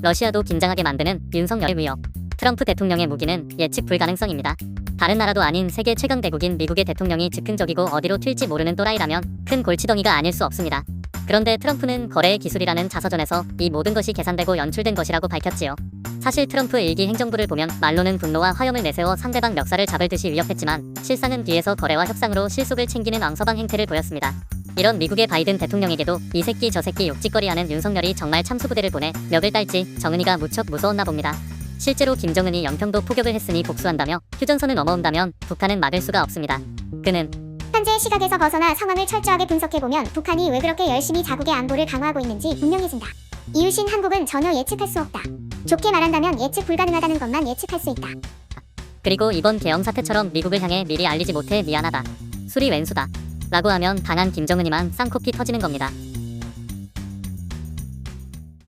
러시아도 긴장하게 만드는 윤석열의 위협. 트럼프 대통령의 무기는 예측 불가능성입니다. 다른 나라도 아닌 세계 최강 대국인 미국의 대통령이 즉흥적이고 어디로 튈지 모르는 또라이라면 큰 골치덩이가 아닐 수 없습니다. 그런데 트럼프는 거래의 기술이라는 자서전에서 이 모든 것이 계산되고 연출된 것이라고 밝혔지요. 사실 트럼프 일기 행정부를 보면 말로는 분노와 화염을 내세워 상대방 멱살을 잡을 듯이 위협했지만 실상은 뒤에서 거래와 협상으로 실속을 챙기는 왕서방 행태를 보였습니다. 이런 미국의 바이든 대통령에게도 이 새끼 저 새끼 욕짓거리하는 윤석열이 정말 참수부대를 보내 멱을 딸지 정은이가 무척 무서웠나 봅니다. 실제로 김정은이 영평도 포격을 했으니 복수한다며 휴전선을 넘어온다면 북한은 막을 수가 없습니다. 그는 현재 시각에서 벗어나 상황을 철저하게 분석해보면 북한이 왜 그렇게 열심히 자국의 안보를 강화하고 있는지 분명해진다. 이웃인 한국은 전혀 예측할 수 없다. 좋게 말한다면 예측 불가능하다는 것만 예측할 수 있다. 그리고 이번 계엄 사태처럼 미국을 향해 미리 알리지 못해 미안하다. 술이 웬수다. 라고 하면 당한 김정은이만 쌍코피 터지는 겁니다.